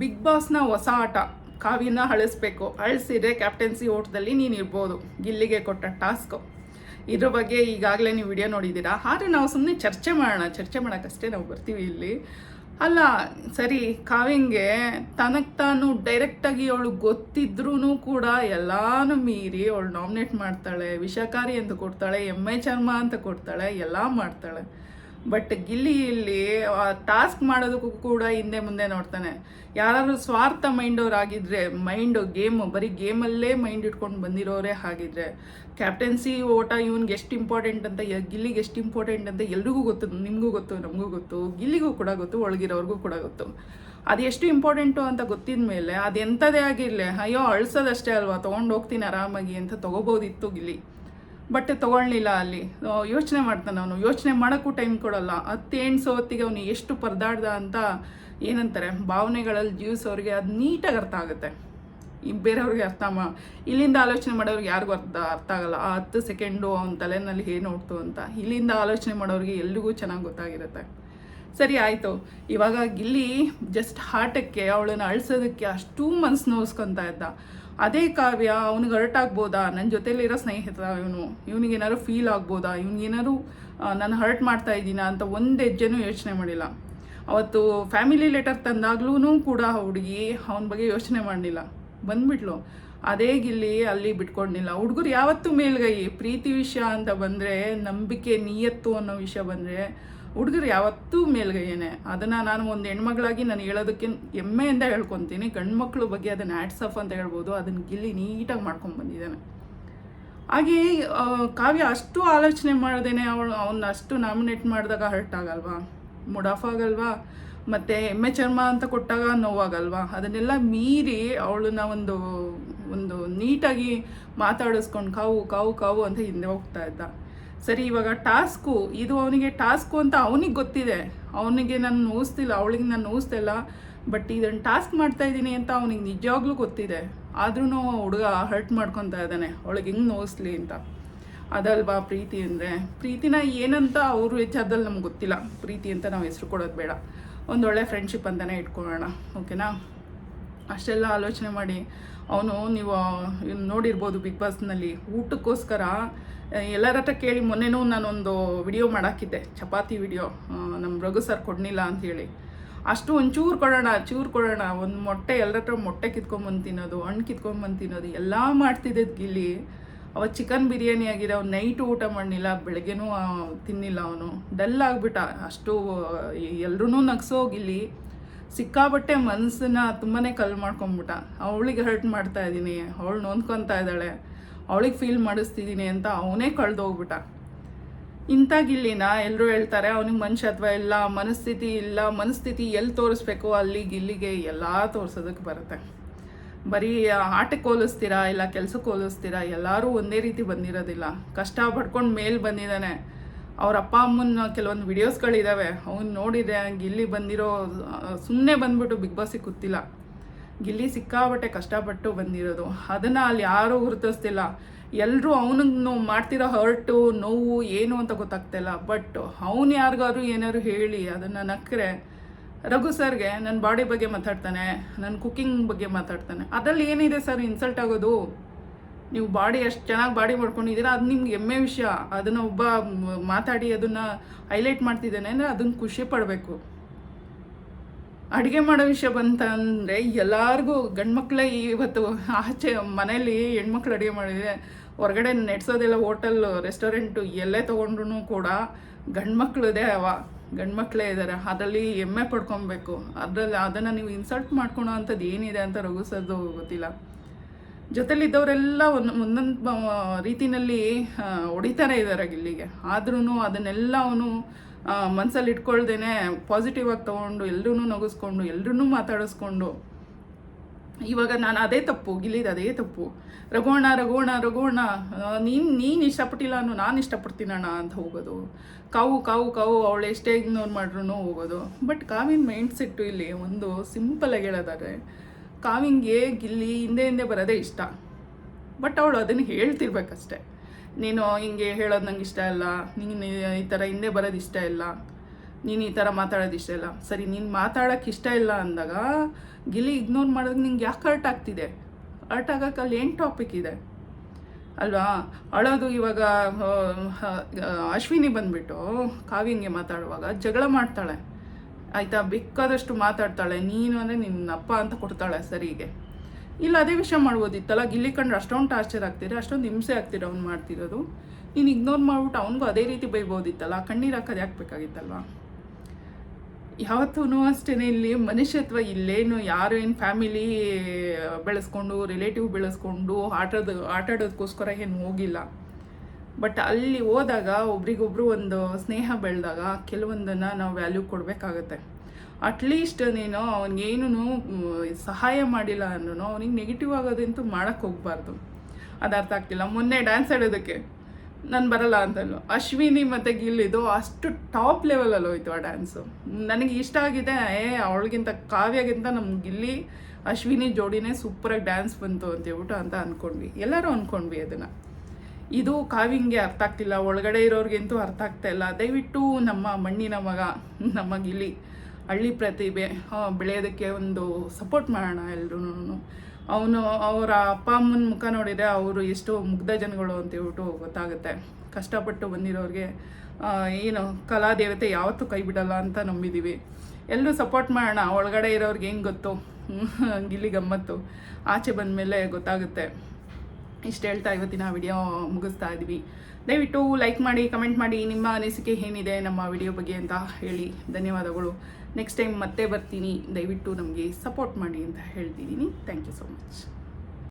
Big ಬಾಸ್ನ ಹೊಸ ಆಟ, ಕಾವ್ಯನ ಅಳಿಸ್ಬೇಕು. ಅಳಿಸಿದ್ರೆ captaincy ಓಟದಲ್ಲಿ ನೀನು ಇರ್ಬೋದು. ಗಿಲ್ಲಿಗೆ ಕೊಟ್ಟ ಟಾಸ್ಕು ಇದ್ರ ಬಗ್ಗೆ ಈಗಾಗಲೇ ನೀವು ವಿಡಿಯೋ ನೋಡಿದ್ದೀರಾ? ಆದರೆ ನಾವು ಸುಮ್ಮನೆ ಚರ್ಚೆ ಮಾಡೋಣ. ಚರ್ಚೆ ಮಾಡೋಕ್ಕಷ್ಟೇ ನಾವು ಬರ್ತೀವಿ ಇಲ್ಲಿ. ಅಲ್ಲ, ಸರಿ, ಕಾವ್ಯಂಗೆ ತನಗೆ ತಾನು ಡೈರೆಕ್ಟಾಗಿ ಅವಳು ಗೊತ್ತಿದ್ರೂ ಕೂಡ ಎಲ್ಲಾನು ಮೀರಿ ಅವಳು ನಾಮಿನೇಟ್ ಮಾಡ್ತಾಳೆ, ವಿಷಕಾರಿ ಅಂತ ಕೊಡ್ತಾಳೆ ಎಮ್ಮೆ ಚರ್ಮ ಅಂತ ಕೊಡ್ತಾಳೆ, ಎಲ್ಲ ಮಾಡ್ತಾಳೆ. ಬಟ್ ಗಿಲ್ಲಿ ಇಲ್ಲಿ ಟಾಸ್ಕ್ ಮಾಡೋದಕ್ಕೂ ಕೂಡ ಹಿಂದೆ ಮುಂದೆ ನೋಡ್ತಾನೆ. ಯಾರಾದರೂ ಸ್ವಾರ್ಥ ಮೈಂಡ್ ಆಗಿದ್ರೆ ಮೈಂಡು ಗೇಮು ಬರೀ ಗೇಮಲ್ಲೇ ಮೈಂಡ್ ಇಟ್ಕೊಂಡು ಬಂದಿರೋರೇ ಹಾಗಿದ್ರೆ. ಕ್ಯಾಪ್ಟನ್ಸಿ ಓಟ ಇವನ್ಗೆ ಎಷ್ಟು ಇಂಪಾರ್ಟೆಂಟ್ ಅಂತ ಗಿಲ್ಲಿಗೆ ಎಷ್ಟು ಇಂಪಾರ್ಟೆಂಟ್ ಅಂತ ಎಲ್ರಿಗೂ ಗೊತ್ತು, ನಿಮಗೂ ಗೊತ್ತು, ನಮಗೂ ಗೊತ್ತು, ಗಿಲ್ಲಿಗೂ ಕೂಡ ಗೊತ್ತು, ಒಳಗಿರೋರ್ಗೂ ಕೂಡ ಗೊತ್ತು. ಅದು ಎಷ್ಟು ಇಂಪಾರ್ಟೆಂಟು ಅಂತ ಗೊತ್ತಿದ ಮೇಲೆ, ಅದು ಎಂಥದೇ ಆಗಿರಲಿ, ಅಯ್ಯೋ ಅಳ್ಸೋದಷ್ಟೇ ಅಲ್ವಾ, ತೊಗೊಂಡು ಹೋಗ್ತೀನಿ ಆರಾಮಾಗಿ ಅಂತ ತೊಗೋಬೋದಿತ್ತು ಗಿಲ್ಲಿ. ಬಟ್ ತೊಗೊಳ್ಲಿಲ್ಲ ಅಲ್ಲಿ. ಯೋಚನೆ ಮಾಡ್ತಾನೆ ಅವನು. ಯೋಚನೆ ಮಾಡೋಕ್ಕೂ ಟೈಮ್ ಕೊಡೋಲ್ಲ. ಹತ್ತು ಎಣ್ಸೋ ಹೊತ್ತಿಗೆ ಅವನು ಎಷ್ಟು ಪರದಾಡ್ದ ಅಂತ ಏನಂತಾರೆ? ಭಾವನೆಗಳಲ್ಲಿ ಜೀವಿಸೋರಿಗೆ ಅದು ನೀಟಾಗಿ ಅರ್ಥ ಆಗುತ್ತೆ. ಈ ಬೇರೆಯವ್ರಿಗೆ ಅರ್ಥ ಮಾ, ಇಲ್ಲಿಂದ ಆಲೋಚನೆ ಮಾಡೋರಿಗೆ ಯಾರಿಗೂ ಅರ್ಥ ಅರ್ಥ ಆಗಲ್ಲ. ಆ ಹತ್ತು ಸೆಕೆಂಡು ಅವನ ತಲೆನಲ್ಲಿ ಏನು ಹೋಗ್ತು ಅಂತ. ಇಲ್ಲಿಂದ ಆಲೋಚನೆ ಮಾಡೋರಿಗೆ ಎಲ್ರಿಗೂ ಚೆನ್ನಾಗಿ ಗೊತ್ತಾಗಿರುತ್ತೆ. ಸರಿ, ಆಯಿತು. ಇವಾಗ ಗಿಲ್ಲಿ ಜಸ್ಟ್ ಹಾಟಕ್ಕೆ ಅವಳನ್ನು ಅಳಿಸೋದಕ್ಕೆ ಅಷ್ಟು ಮನಸ್ಸು ನೋವಿಸ್ಕೊತಾ ಇದ್ದ. ಅದೇ ಕಾವ್ಯ ಅವ್ನಿಗೆ ಹರ್ಟ್ ಆಗ್ಬೋದಾ? ನನ್ನ ಜೊತೆಲಿರೋ ಸ್ನೇಹಿತ ಇವನು. ಇವನಿಗೇನಾದ್ರು ಫೀಲ್ ಆಗ್ಬೋದಾ? ಇವನಿಗೇನಾದ್ರು ನಾನು ಹರ್ಟ್ ಮಾಡ್ತಾ ಇದ್ದೀನ ಅಂತ ಒಂದು ಹೆಜ್ಜೆನೂ ಯೋಚನೆ ಮಾಡಿಲ್ಲ. ಅವತ್ತು ಫ್ಯಾಮಿಲಿ ಲೆಟರ್ ತಂದಾಗ್ಲೂ ಕೂಡ ಹುಡುಗಿ ಅವನ ಬಗ್ಗೆ ಯೋಚನೆ ಮಾಡಲಿಲ್ಲ. ಬಂದ್ಬಿಟ್ಲು. ಅದೇ ಗಿಲ್ಲಿ ಅಲ್ಲಿ ಬಿಟ್ಕೊಂಡಿಲ್ಲ. ಹುಡುಗರು ಯಾವತ್ತೂ ಮೇಲ್ಗೈ. ಪ್ರೀತಿ ವಿಷಯ ಅಂತ ಬಂದರೆ ನಂಬಿಕೆ, ನಿಯತ್ತು ಅನ್ನೋ ವಿಷಯ ಬಂದರೆ ಹುಡುಗರು ಯಾವತ್ತೂ ಮೇಲ್ಗೈಯೇ ಅದನ್ನು ನಾನು ಒಂದು ಹೆಣ್ಮಗಳಾಗಿ ನಾನು ಹೇಳೋದಕ್ಕೆ ಹೆಮ್ಮೆಯಿಂದ ಹೇಳ್ಕೊತೀನಿ. ಗಂಡು ಮಕ್ಕಳು ಬಗ್ಗೆ ಅದನ್ನು ಆ್ಯಡ್ಸ್ ಆಫ್ ಅಂತ ಹೇಳ್ಬೋದು. ಅದನ್ನು ಗಿಲ್ಲಿ ನೀಟಾಗಿ ಮಾಡ್ಕೊಂಡು ಬಂದಿದ್ದಾನೆ. ಹಾಗೆ ಕಾವ್ಯ ಅಷ್ಟು ಆಲೋಚನೆ ಮಾಡ್ದೇನೆ ಅವಳು ಅವನ್ನ ಅಷ್ಟು ನಾಮಿನೇಟ್ ಮಾಡಿದಾಗ ಹರ್ಟ್ ಆಗಲ್ವಾ? ಮುಡಾಫ್ ಆಗಲ್ವಾ? ಮತ್ತು ಎಮ್ಮೆ ಚರ್ಮ ಅಂತ ಕೊಟ್ಟಾಗ ನೋವಾಗಲ್ವಾ? ಅದನ್ನೆಲ್ಲ ಮೀರಿ ಅವಳನ್ನ ಒಂದು ಒಂದು ನೀಟಾಗಿ ಮಾತಾಡಿಸ್ಕೊಂಡು ಕಾವು ಕಾವು ಕಾವು ಅಂತ ಹಿಂದೆ ಹೋಗ್ತಾ ಇದ್ದ. ಸರಿ, ಇವಾಗ ಟಾಸ್ಕು. ಇದು ಅವನಿಗೆ ಟಾಸ್ಕು ಅಂತ ಅವನಿಗೆ ಗೊತ್ತಿದೆ. ಅವನಿಗೆ ನಾನು ನೋಯಿಸ್ತಿಲ್ಲ ಅವಳಿಗೆ ನಾನು ನೋಯಿಸ್ತಿಲ್ಲ ಬಟ್ ಇದನ್ನು ಟಾಸ್ಕ್ ಮಾಡ್ತಾ ಇದ್ದೀನಿ ಅಂತ ಅವನಿಗೆ ನಿಜವಾಗ್ಲೂ ಗೊತ್ತಿದೆ. ಆದ್ರೂ ಹುಡುಗ ಹರ್ಟ್ ಮಾಡ್ಕೊತಾ ಇದ್ದಾನೆ. ಅವಳಿಗೆ ಹೆಂಗೆ ನೋಯಿಸ್ಲಿ ಅಂತ. ಅದಲ್ವಾ ಪ್ರೀತಿ ಅಂದರೆ? ಪ್ರೀತಿನ ಏನಂತ ಅವ್ರ ವಿಚಾರದಲ್ಲಿ ನಮ್ಗೆ ಗೊತ್ತಿಲ್ಲ. ಪ್ರೀತಿ ಅಂತ ನಾವು ಹೆಸರು ಕೊಡೋದು ಬೇಡ. ಒಂದೊಳ್ಳೆ ಫ್ರೆಂಡ್ಶಿಪ್ ಅಂತಲೇ ಇಟ್ಕೊಳ್ಳೋಣ. ಓಕೆನಾ ಅಷ್ಟೆಲ್ಲ ಆಲೋಚನೆ ಮಾಡಿ, ಅವನು ನೀವು ನೋಡಿರ್ಬೋದು ಬಿಗ್ ಬಾಸ್ನಲ್ಲಿ ಊಟಕ್ಕೋಸ್ಕರ ಎಲ್ಲರ ಹತ್ರ ಕೇಳಿ ಮೊನ್ನೆನೂ ನಾನೊಂದು ವಿಡಿಯೋ ಮಾಡಾಕಿದ್ದೆ, ಚಪಾತಿ ವಿಡಿಯೋ ನಮ್ಮ ರಘು ಸರ್ ಕೊಡಲಿಲ್ಲ ಅಂಥೇಳಿ ಅಷ್ಟು ಒಂಚೂರು ಕೊಡೋಣ, ಚೂರು ಕೊಡೋಣ, ಒಂದು ಮೊಟ್ಟೆ ಎಲ್ಲರ ಹತ್ರ ಮೊಟ್ಟೆ ಕಿತ್ಕೊಂಬಂದು ತಿನ್ನೋದು, ಹಣ್ಣು ಕಿತ್ಕೊಂಬಂದು ತಿನ್ನೋದು, ಎಲ್ಲ ಮಾಡ್ತಿದ್ದದ್ದು ಗಿಲ್ಲಿ. ಅವತ್ತು ಚಿಕನ್ ಬಿರಿಯಾನಿ ಆಗಿದೆ ಅವ್ನು ನೈಟು ಊಟ ಮಾಡಲಿಲ್ಲ ಬೆಳಗ್ಗೆನೂ ತಿನ್ನಿಲ್ಲ ಅವನು. ಡಲ್ ಆಗ್ಬಿಟ್ಟ, ಅಷ್ಟು ಎಲ್ಲರೂ ನಗ್ಸೋ ಗಿಲ್ಲಿ. ಸಿಕ್ಕಾಬಟ್ಟೆ ಮನಸ್ಸನ್ನ ತುಂಬಾ ಕಲ್ ಮಾಡ್ಕೊಂಬಿಟ್ಟ. ಅವಳಿಗೆ ಹರ್ಟ್ ಮಾಡ್ತಾ ಇದ್ದೀನಿ, ಅವಳು ನೋಂದ್ಕೊತಾ ಇದ್ದಾಳೆ, ಅವಳಿಗೆ ಫೀಲ್ ಮಾಡಿಸ್ತಿದ್ದೀನಿ ಅಂತ ಅವನೇ ಕಳೆದೋಗ್ಬಿಟ್ಟ. ಇಂಥ ಗಿಲ್ಲಿನ ಎಲ್ಲರೂ ಹೇಳ್ತಾರೆ, ಅವನಿಗೆ ಮನುಷ್ಯತ್ವ ಇಲ್ಲ, ಮನಸ್ಥಿತಿ ಇಲ್ಲ, ಮನಸ್ಥಿತಿ ಎಲ್ಲಿ ತೋರಿಸ್ಬೇಕು ಅಲ್ಲಿ ಗಿಲ್ಲಿಗೆ ಎಲ್ಲ ತೋರಿಸೋದಕ್ಕೆ ಬರುತ್ತೆ. ಬರೀ ಆಟಕ್ಕೆ ಹೋಲಿಸ್ತೀರಾ ಇಲ್ಲ ಕೆಲಸಕ್ಕೆ ಹೋಲಿಸ್ತೀರಾ, ಎಲ್ಲರೂ ಒಂದೇ ರೀತಿ ಬಂದಿರೋದಿಲ್ಲ. ಕಷ್ಟ ಪಡ್ಕೊಂಡು ಮೇಲೆ ಬಂದಿದ್ದಾನೆ. ಅವ್ರ ಅಪ್ಪ ಅಮ್ಮನ ಕೆಲವೊಂದು ವಿಡಿಯೋಸ್ಗಳಿದ್ದಾವೆ ಅವ್ನು ನೋಡಿದೆ, ಗಿಲ್ಲಿ ಬಂದಿರೋ ಸುಮ್ಮನೆ ಬಂದ್ಬಿಟ್ಟು ಬಿಗ್ ಬಾಸಿಗೆ ಕೂತಿಲ್ಲ. ಗಿಲ್ಲಿ ಸಿಕ್ಕಾಬಟ್ಟೆ ಕಷ್ಟಪಟ್ಟು ಬಂದಿರೋದು. ಅದನ್ನು ಅಲ್ಲಿ ಯಾರೂ ಗುರುತಿಸ್ತಿಲ್ಲ. ಎಲ್ಲರೂ ಅವನಿಗೆ ಮಾಡ್ತಿರೋ ಹರ್ಟು ನೋವು ಏನು ಅಂತ ಗೊತ್ತಾಗ್ತಿಲ್ಲ. ಬಟ್ ಅವನು ಯಾರಿಗಾದ್ರು ಏನಾದ್ರು ಹೇಳಿ, ಅದನ್ನು ನಕ್ಕರೆ ರಘು ಸರ್ಗೆ ನನ್ನ ಬಾಡಿ ಬಗ್ಗೆ ಮಾತಾಡ್ತಾನೆ ನನ್ನ ಕುಕ್ಕಿಂಗ್ ಬಗ್ಗೆ ಮಾತಾಡ್ತಾನೆ. ಅದರಲ್ಲಿ ಏನಿದೆ ಸರ್ ಇನ್ಸಲ್ಟ್ ಆಗೋದು? ನೀವು ಬಾಡಿ ಎಷ್ಟು ಚೆನ್ನಾಗಿ ಬಾಡಿ ಮಾಡ್ಕೊಂಡಿದ್ದೀರಾ, ಅದು ನಿಮ್ಗೆ ಹೆಮ್ಮೆ ವಿಷಯ. ಅದನ್ನು ಒಬ್ಬ ಮಾತಾಡಿ ಅದನ್ನು ಹೈಲೈಟ್ ಮಾಡ್ತಿದ್ದಾನೆ ಅಂದರೆ ಅದನ್ನು ಖುಷಿ ಪಡಬೇಕು. ಅಡುಗೆ ಮಾಡೋ ವಿಷಯ ಬಂತಂದರೆ ಎಲ್ಲರಿಗೂ ಗಂಡ್ಮಕ್ಳೇ ಇವತ್ತು ಆಚೆ ಮನೆಯಲ್ಲಿ ಹೆಣ್ಮಕ್ಳು ಅಡುಗೆ ಮಾಡಿದ್ರೆ ಹೊರಗಡೆ ನೆಡ್ಸೋದೆಲ್ಲ ಹೋಟೆಲ್, ರೆಸ್ಟೋರೆಂಟು ಎಲ್ಲೇ ತೊಗೊಂಡ್ರು ಕೂಡ ಗಂಡ್ಮಕ್ಳದೇ ಅವ. ಗಂಡ್ಮಕ್ಳೇ ಇದ್ದಾರೆ ಅದರಲ್ಲಿ ಹೆಮ್ಮೆ ಪಡ್ಕೊಬೇಕು. ಅದರಲ್ಲಿ ಅದನ್ನು ನೀವು ಇನ್ಸಲ್ಟ್ ಮಾಡ್ಕೊಳೋ ಅಂಥದ್ದು ಏನಿದೆ ಅಂತ ರಘು ಸರ್ದು ಗೊತ್ತಿಲ್ಲ. ಜೊತೆಲಿದ್ದವರೆಲ್ಲ ಒಂದು ಒಂದೊಂದು ರೀತಿನಲ್ಲಿ ಆ, ಹೊಡಿತಾನೆ ಇದ್ದಾರೆ ಗಿಲ್ಲಿಗೆ. ಆದ್ರೂ ಅದನ್ನೆಲ್ಲ ಅವನು ಮನಸ್ಸಲ್ಲಿ ಇಟ್ಕೊಳ್ದೇನೆ ಪಾಸಿಟಿವ್ ಆಗಿ ತೊಗೊಂಡು ಎಲ್ಲರೂ ನಗಿಸ್ಕೊಂಡು ಎಲ್ರೂ ಮಾತಾಡಿಸ್ಕೊಂಡು. ಇವಾಗ ನಾನು ಅದೇ ತಪ್ಪು ಗಿಲ್ಲಿದ ಅದೇ ತಪ್ಪು. ರಘೋಣ ರಘೋಣ ರಘೋಣ ನೀನು ನೀನು ಇಷ್ಟಪಟ್ಟಿಲ್ಲ ಅನ್ನೋ ನಾನು ಇಷ್ಟಪಡ್ತೀನಣ್ಣ ಅಂತ ಹೋಗೋದು. ಕಾವು ಕಾವು ಕಾವು ಅವಳು ಎಷ್ಟೇ ಇಗ್ನೋರ್ ಮಾಡ್ರೂ ಹೋಗೋದು. ಬಟ್ ಕಾವಿನ ಮೈಂಡ್ ಸೆಟ್ಟು ಇಲ್ಲಿ ಒಂದು ಸಿಂಪಲಾಗಿ ಹೇಳೋದಾದ್ರೆ ಕಾವಿಂಗೆ, ಗಿಲ್ಲಿ ಹಿಂದೆ ಹಿಂದೆ ಬರೋದೇ ಇಷ್ಟ. ಬಟ್ ಅವಳು ಅದನ್ನು ಹೇಳ್ತಿರ್ಬೇಕಷ್ಟೆ. ನೀನು ಹಿಂಗೆ ಹೇಳೋದು ನಂಗೆ ಇಷ್ಟ ಇಲ್ಲ. ನೀನು ಈ ಥರ ಹಿಂದೆ ಬರೋದು ಇಷ್ಟ ಇಲ್ಲ. ನೀನು ಈ ಥರ ಮಾತಾಡೋದು ಇಷ್ಟ ಇಲ್ಲ. ಸರಿ, ನೀನು ಮಾತಾಡೋಕ್ಕೆ ಇಷ್ಟ ಇಲ್ಲ ಅಂದಾಗ ಗಿಲ್ಲಿ ಇಗ್ನೋರ್ ಮಾಡೋದು ನಿಂಗೆ ಯಾಕೆ ಹರ್ಟ್ ಆಗ್ತಿದೆ? ಹರ್ಟ್ ಆಗೋಕೆ ಅಲ್ಲಿ ಏನು ಟಾಪಿಕ್ ಇದೆ? ಅಲ್ವಾ? ಅಳೋದು ಇವಾಗ ಅಶ್ವಿನಿ ಬಂದ್ಬಿಟ್ಟು ಕಾವ್ಯಂಗೆ ಮಾತಾಡುವಾಗ ಜಗಳ ಮಾಡ್ತಾಳೆ. ಆಯಿತಾ? ಬೇಕಾದಷ್ಟು ಮಾತಾಡ್ತಾಳೆ. ನೀನು ಅಂದರೆ ನಿನ್ನ ಅಪ್ಪ ಅಂತ ಕೊಡ್ತಾಳೆ ಸರಿಗೆ. ಇಲ್ಲ, ಅದೇ ವಿಷಯ ಮಾಡ್ಬೋದಿತ್ತಲ್ಲ? ಗಿಲ್ಲಿ ಕಂಡ್ರೆ ಅಷ್ಟೊಂದು ಟಾರ್ಚರ್ ಆಗ್ತಿದ್ರೆ ಅಷ್ಟೊಂದು ಹಿಂಸೆ ಆಗ್ತಿದೆ ಅವ್ನು ಮಾಡ್ತಿರೋದು? ನೀನು ಇಗ್ನೋರ್ ಮಾಡ್ಬಿಟ್ಟು ಅವನಿಗೂ ಅದೇ ರೀತಿ ಬೈಬೋದಿತ್ತಲ್ಲ? ಕಣ್ಣೀರು ಹಾಕೋದು ಯಾಕೆ ಬೇಕಾಗಿತ್ತಲ್ವಾ? ಯಾವತ್ತೂ ಅಷ್ಟೇ ಇಲ್ಲಿ ಮನುಷ್ಯತ್ವ ಇಲ್ಲೇನು. ಯಾರು ಏನು ಫ್ಯಾಮಿಲಿ ಬೆಳೆಸ್ಕೊಂಡು ರಿಲೇಟಿವ್ ಬೆಳೆಸ್ಕೊಂಡು, ಆಟದ ಆಟಾಡೋದಕ್ಕೋಸ್ಕರ ಏನು ಹೋಗಿಲ್ಲ. ಬಟ್ ಅಲ್ಲಿ ಹೋದಾಗ ಒಬ್ರಿಗೊಬ್ರು ಒಂದು ಸ್ನೇಹ ಬೆಳೆದಾಗ ಕೆಲವೊಂದನ್ನು ನಾವು ವ್ಯಾಲ್ಯೂ ಕೊಡಬೇಕಾಗತ್ತೆ. ಅಟ್ಲೀಸ್ಟ್ ನೀನು ಅವನಿಗೇನು ಸಹಾಯ ಮಾಡಿಲ್ಲ ಅಂದ್ರೂ ಅವನಿಗೆ ನೆಗೆಟಿವ್ ಆಗೋದಂತೂ ಮಾಡೋಕ್ಕೆ ಹೋಗ್ಬಾರ್ದು. ಅದು ಅರ್ಥ ಆಗ್ತಿಲ್ಲ. ಮೊನ್ನೆ ಡ್ಯಾನ್ಸ್ ಆಡೋದಕ್ಕೆ. ನಾನು ಬರಲ್ಲ ಅಂತಲ್ಲ ಅಶ್ವಿನಿ ಮತ್ತು ಗಿಲ್ಲಿದು ಅಷ್ಟು ಟಾಪ್ ಲೆವೆಲಲ್ಲಿ ಹೋಯ್ತು ಆ ಡ್ಯಾನ್ಸು ನನಗೆ ಇಷ್ಟ ಆಗಿದೆ. ಏ, ಅವಳಿಗಿಂತ ಕಾವ್ಯಗಿಂತ ನಮ್ಮ ಗಿಲ್ಲಿ, ಅಶ್ವಿನಿ ಜೋಡಿನೇ ಸೂಪರಾಗಿ ಡ್ಯಾನ್ಸ್ ಬಂತು ಅಂತ ಹೇಳ್ಬಿಟ್ಟು ಅಂತ ಅಂದ್ಕೊಂಡ್ವಿ ಎಲ್ಲರೂ ಅಂದ್ಕೊಂಡ್ವಿ ಅದನ್ನು. ಇದು ಕಾವಿಂಗೆ ಅರ್ಥ ಆಗ್ತಿಲ್ಲ, ಒಳಗಡೆ ಇರೋರಿಗಂತೂ ಅರ್ಥ ಆಗ್ತಾ ಇಲ್ಲ. ದಯವಿಟ್ಟು ನಮ್ಮ ಮಣ್ಣಿನ ಮಗ ನಮ್ಮ ಗಿಲಿ ಹಳ್ಳಿ ಪ್ರತಿಭೆ ಬೆಳೆಯೋದಕ್ಕೆ ಒಂದು ಸಪೋರ್ಟ್ ಮಾಡೋಣ ಎಲ್ರೂ ಅವನು, ಅವರ ಅಪ್ಪ ಅಮ್ಮನ ಮುಖ ನೋಡಿದರೆ ಅವರು ಎಷ್ಟು ಮುಗ್ಧ ಜನಗಳು ಅಂತ ಹೇಳ್ಬಿಟ್ಟು ಗೊತ್ತಾಗುತ್ತೆ. ಕಷ್ಟಪಟ್ಟು ಬಂದಿರೋರಿಗೆ ಏನು ಕಲಾದೇವತೆ ಯಾವತ್ತೂ ಕೈ ಬಿಡಲ್ಲ ಅಂತ ನಂಬಿದ್ದೀವಿ ಎಲ್ಲರೂ ಸಪೋರ್ಟ್ ಮಾಡೋಣ, ಒಳಗಡೆ ಇರೋರ್ಗೆ ಹೆಂಗೆ ಗೊತ್ತು? ಗಿಲ್ಲಿ ಗಮ್ಮತ್ತು. ಆಚೆ ಬಂದಮೇಲೆ ಗೊತ್ತಾಗುತ್ತೆ. ಇಷ್ಟು ಹೇಳ್ತಾ ಇವತ್ತಿನ ವಿಡಿಯೋ ಮುಗಿಸ್ತಾ ಇದ್ವಿ. ದಯವಿಟ್ಟು ಲೈಕ್ ಮಾಡಿ ಕಮೆಂಟ್ ಮಾಡಿ ನಿಮ್ಮ ಅನಿಸಿಕೆ ಏನಿದೆ ನಮ್ಮ ವಿಡಿಯೋ ಬಗ್ಗೆ ಅಂತ ಹೇಳಿ. ಧನ್ಯವಾದಗಳು. ನೆಕ್ಸ್ಟ್ ಟೈಮ್ ಮತ್ತೆ ಬರ್ತೀನಿ. ದಯವಿಟ್ಟು ನಮಗೆ ಸಪೋರ್ಟ್ ಮಾಡಿ ಅಂತ ಹೇಳ್ತಿದ್ದೀನಿ. Thank you so much